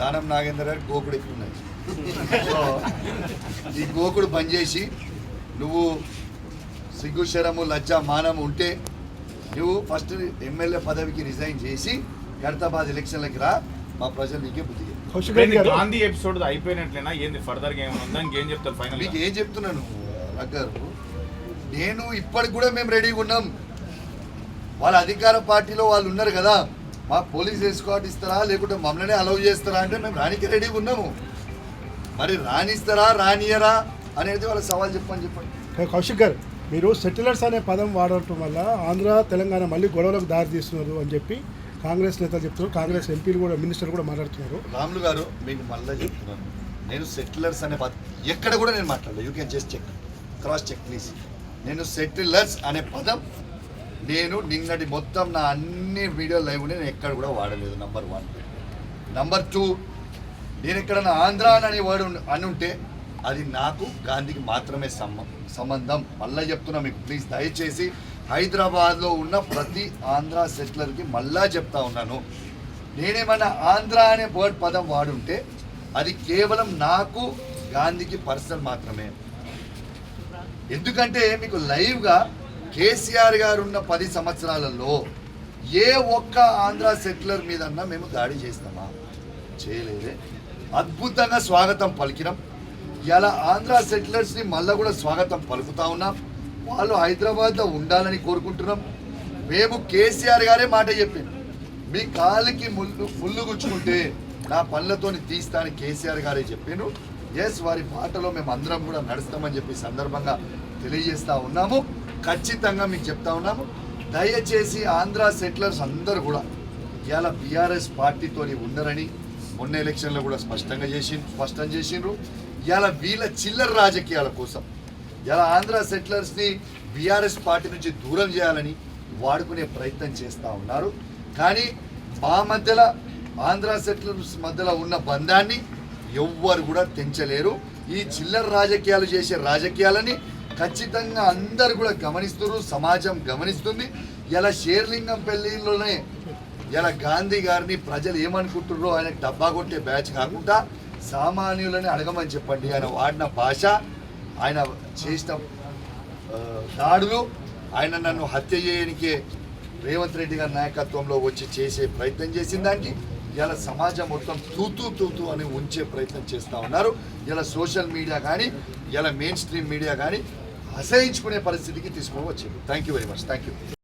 దానం నాగేందర్ గారు గోకుడు ఎక్కువ ఉన్నది. సో ఈ గోకుడు బంద్ చేసి నువ్వు సిగ్గు శరము లజ్జ మానం ఉంటే నువ్వు ఫస్ట్ ఎమ్మెల్యే పదవికి రిజైన్ చేసి ఖైరతాబాద్ ఎలక్షన్లకి రా మా ప్రజలు నీకే బుద్ధి గాంధీ ఎపిసోడ్ అయిపోయినట్లేనా? ఏంది ఫర్దర్గా ఏమైనా ఉందా? ఇంకేం చెప్తారు ఫైనల్ మీకు ఏం చెప్తున్నాను రగ్గారు నేను ఇప్పటికి కూడా మేము రెడీగా ఉన్నాం. వాళ్ళ అధికార పార్టీలో వాళ్ళు ఉన్నారు కదా. మా పోలీస్ ఎస్కాట్ ఇస్తారా? లేకుంటే మమ్మల్ని అలౌ చేస్తారా? అంటే మేము రానికి రెడీగా ఉన్నాము. మరి రానిస్తారా రానియరా? అనేది వాళ్ళ సవాల్ చెప్పని చెప్పండి. కౌశిక్ గారు మీరు సెటిలర్స్ అనే పదం వాడటం వల్ల ఆంధ్ర తెలంగాణ మళ్ళీ గొడవలకు దారి తీస్తున్నారు అని చెప్పి కాంగ్రెస్ నేతలు చెప్తున్నారు. కాంగ్రెస్ ఎంపీలు కూడా మినిస్టర్ కూడా మాట్లాడుతున్నారు. రాములు గారు మీకు మళ్ళీ చెప్తున్నాను. నేను సెటిలర్స్ అనే పదం ఎక్కడ కూడా నేను మాట్లాడలేదు. You can just check cross check please నేను సెటిలర్స్ అనే పదం నేను నిన్నటి మొత్తం నా అన్ని వీడియో లైవ్ నేను ఎక్కడ కూడా వాడలేదు నంబర్ వన్ నంబర్ టూ నేను ఎక్కడన్నా ఆంధ్ర అని వర్డ్ అని ఉంటే అది నాకు గాంధీకి మాత్రమే సంబంధం. మళ్ళీ చెప్తున్నా మీకు ప్లీజ్ దయచేసి హైదరాబాద్లో ఉన్న ప్రతి ఆంధ్ర సెటిలర్కి మళ్ళా చెప్తా ఉన్నాను. నేనేమన్నా ఆంధ్ర అనే వర్డ్ పదం వాడుంటే అది కేవలం నాకు గాంధీకి పర్సనల్ మాత్రమే. ఎందుకంటే మీకు లైవ్గా కేసీఆర్ గారు ఉన్న పది సంవత్సరాలలో ఏ ఒక్క ఆంధ్ర సెటిలర్ మీదన్నా మేము దాడి చేస్తామా చేయలేదే. అద్భుతంగా స్వాగతం పలికినాం. ఇలా ఆంధ్ర సెటిలర్స్ని మళ్ళీ కూడా స్వాగతం పలుకుతా ఉన్నాం. వాళ్ళు హైదరాబాద్లో ఉండాలని కోరుకుంటున్నాం. మేము కేసీఆర్ గారే మాట చెప్పింది మీ కాలికి ముళ్ళు ముళ్ళు గుచ్చుకుంటే నా పనులతోని తీస్తానని కేసీఆర్ గారే చెప్పాను ఎస్ వారి మాటలో మేము అందరం కూడా నడుస్తామని చెప్పి సందర్భంగా తెలియజేస్తా ఉన్నాము. ఖచ్చితంగా మీకు చెప్తా ఉన్నాము. దయచేసి ఆంధ్ర సెటిలర్స్ అందరూ కూడా ఇవాళ బీఆర్ఎస్ పార్టీతోని ఉండరని మొన్న ఎలక్షన్లో కూడా స్పష్టంగా చేసి స్పష్టం చేసిండ్రు. ఇవాళ వీళ్ళ చిల్లర రాజకీయాల కోసం ఇలా ఆంధ్ర సెటిలర్స్ని బీఆర్ఎస్ పార్టీ నుంచి దూరం చేయాలని వాడుకునే ప్రయత్నం చేస్తూ ఉన్నారు. కానీ మా మధ్యలో ఆంధ్ర సెటిలర్స్ మధ్యలో ఉన్న బంధాన్ని ఎవ్వరు కూడా తెంచలేరు. ఈ చిల్లర రాజకీయాలు చేసే రాజకీయాలని ఖచ్చితంగా అందరు కూడా గమనిస్తున్నారు సమాజం గమనిస్తుంది. ఇలా షేర్లింగం పెళ్ళిలోనే ఇలా గాంధీ గారిని ప్రజలు ఏమనుకుంటున్నారో ఆయన డబ్బా కొట్టే బ్యాచ్ కాకుండా సామాన్యులని అడగమని చెప్పండి. ఆయన వాడిన భాష ఆయన చేసిన దాడులు ఆయన నన్ను హత్య చేయడానికే రేవంత్ రెడ్డి గారి నాయకత్వంలో వచ్చి చేసే ప్రయత్నం చేసిన దానికి ఇలా సమాజం మొత్తం తూతూ తూతూ అని ఉంచే ప్రయత్నం చేస్తూ ఉన్నారు. ఇలా సోషల్ మీడియా కానీ ఇలా మెయిన్ స్ట్రీమ్ మీడియా కానీ అసహించుకునే పరిస్థితికి తీసుకొని వచ్చింది thank you very much thank you